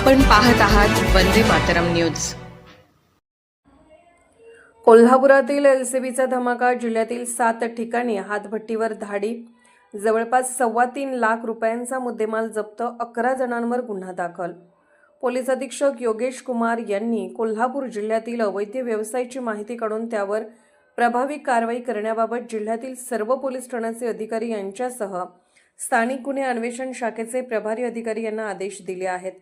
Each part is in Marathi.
आपण पाहत आहात वंदे मातरम न्यूज. कोल्हापुरातील एलसीबीचा धमाका जिल्ह्यातील सात ठिकाणी हातभट्टीवर धाडी. जवळपास सव्वा तीन लाख रुपयांचा मुद्देमाल जप्त अकरा जणांवर गुन्हा दाखल. पोलीस अधीक्षक योगेश कुमार यांनी कोल्हापूर जिल्ह्यातील अवैध व्यवसायाची माहिती काढून त्यावर प्रभावी कारवाई करण्याबाबत जिल्ह्यातील सर्व पोलीस ठाण्याचे अधिकारी यांच्यासह स्थानिक गुन्हे अन्वेषण शाखेचे प्रभारी अधिकारी यांना आदेश दिले आहेत.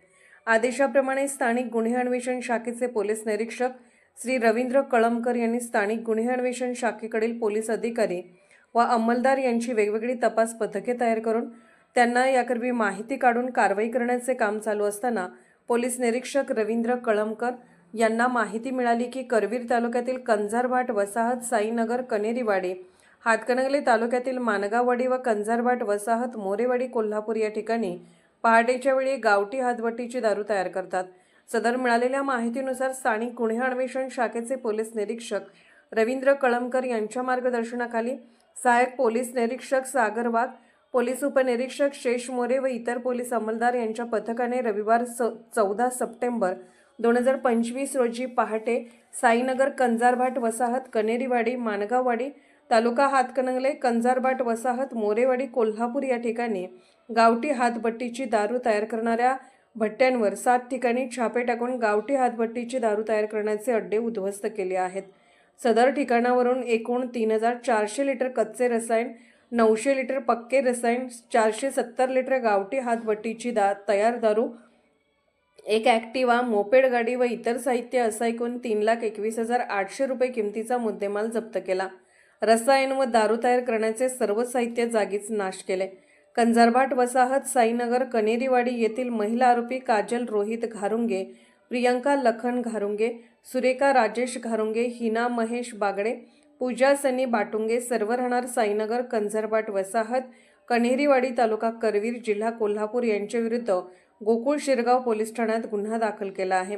आदेशाप्रमाणे स्थानिक गुन्हे अन्वेषण शाखेचे पोलीस निरीक्षक श्री रवींद्र कळमकर यांनी स्थानिक गुन्हे अन्वेषण शाखेकडील पोलीस अधिकारी व अंमलदार यांची वेगवेगळी तपास पथके तयार करून त्यांना याकरवी माहिती काढून कारवाई करण्याचे काम चालू असताना पोलीस निरीक्षक रवींद्र कळमकर यांना माहिती मिळाली की करवीर तालुक्यातील कंजारभाट वसाहत साईनगर कनेरीवाडी हातकणंगले तालुक्यातील मानगाववाडी व कंजारभाट वसाहत मोरेवाडी कोल्हापूर या ठिकाणी पहाटेच्या वेळी गावठी हातभट्टीची दारू तयार करतात. सदर मिळालेल्या माहितीनुसार स्थानिक गुन्हे अन्वेषण शाखेचे पोलीस निरीक्षक रवींद्र कळमकर यांच्या मार्गदर्शनाखाली सहाय्यक पोलीस निरीक्षक सागर वाघ पोलीस उपनिरीक्षक शेष मोरे व इतर पोलीस अंमलदार यांच्या पथकाने रविवार स चौदा सप्टेंबर दोन हजार पंचवीस रोजी पहाटे साईनगर कंजारभाट वसाहत कनेरीवाडी मानगाववाडी तालुका हातकणंगले कंजारबाट वसाहत मोरेवाडी कोल्हापूर या ठिकाणी गावठी हातभट्टीची दारू तयार करणाऱ्या भट्ट्यांवर सात ठिकाणी छापे टाकून गावठी हातभट्टीची दारू तयार करण्याचे अड्डे उद्ध्वस्त केले आहेत. सदर ठिकाणावरून एकूण तीन हजार चारशे लिटर कच्चे रसायन नऊशे लिटर पक्के रसायन चारशे सत्तर लिटर गावठी हातभट्टीची दा तयार दारू एक ॲक्टिवा मोपेड गाडी व इतर साहित्य असा एकूण तीन लाख एकवीस हजार आठशे रुपये किमतीचा मुद्देमाल जप्त केला. रसायन व दारू तयार करण्याचे सर्व साहित्य जागीच नाश केले. कंजरबाट वसाहत साईनगर कनेरीवाडी येथील महिला आरोपी काजल रोहित घारुंगे प्रियंका लखन घारुंगे सुरेखा राजेश घारुंगे हिना महेश बागडे पूजा सनी बाटुंगे सर्व राहणार साईनगर कंझरबाट वसाहत कन्हेरीवाडी तालुका करवीर जिल्हा कोल्हापूर यांच्याविरुद्ध गोकुळ शिरगाव पोलीस ठाण्यात गुन्हा दाखल केला आहे.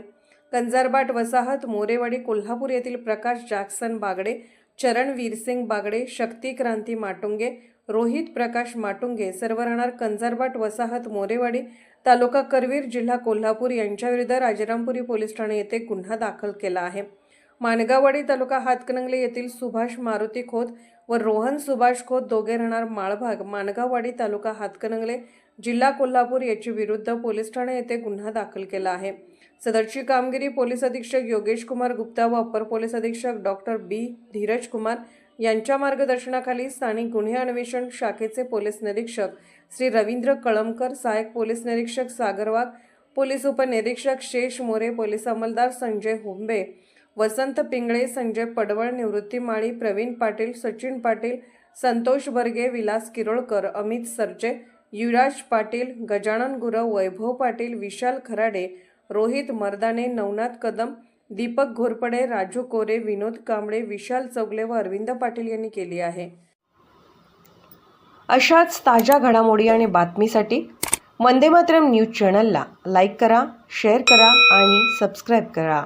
कंजारबाट वसाहत मोरेवाडी कोल्हापूर येथील प्रकाश जॅक्सन बागडे चरण वीरसिंग बागडे शक्ती क्रांती माटुंगे रोहित प्रकाश माटुंगे सर्व राहणार कंजारबाट वसाहत मोरेवाडी तालुका करवीर जिल्हा कोल्हापूर यांच्याविरुद्ध राजारामपुरी पोलीस ठाणे येथे गुन्हा दाखल केला आहे. माणगाववाडी तालुका हातकणंगले येथील सुभाष मारुती खोत व रोहन सुभाष खोत दोघे राहणार माळभाग माणगावाडी तालुका हातकणंगले जिल्हा कोल्हापूर याची विरुद्ध पोलीस ठाणे येथे गुन्हा दाखल केला आहे. सदरची कामगिरी पोलीस अधीक्षक योगेश कुमार गुप्ता व अपर पोलीस अधीक्षक डॉक्टर बी धीरज कुमार यांच्या मार्गदर्शनाखाली स्थानिक गुन्हे अन्वेषण शाखेचे पोलीस निरीक्षक श्री रवींद्र कळमकर सहाय्यक पोलीस निरीक्षक सागर वाघ पोलीस उपनिरीक्षक शेष मोरे पोलीस अंमलदार संजय हुंबे वसंत पिंगळे संजय पडवळ निवृत्ती माळी प्रवीण पाटील सचिन पाटील संतोष बर्गे विलास किरोळकर अमित सरजे युवराज पाटील गजानन गुरव वैभव पाटील विशाल खराडे रोहित मर्दाने नवनाथ कदम दीपक घोरपडे राजू कोरे विनोद कांबळे विशाल चौगले व अरविंद पाटील यांनी केली आहे. अशाच ताज्या घडामोडी आणि बातमीसाठी वंदे मातरम न्यूज चॅनलला लाईक करा शेअर करा आणि सबस्क्राईब करा.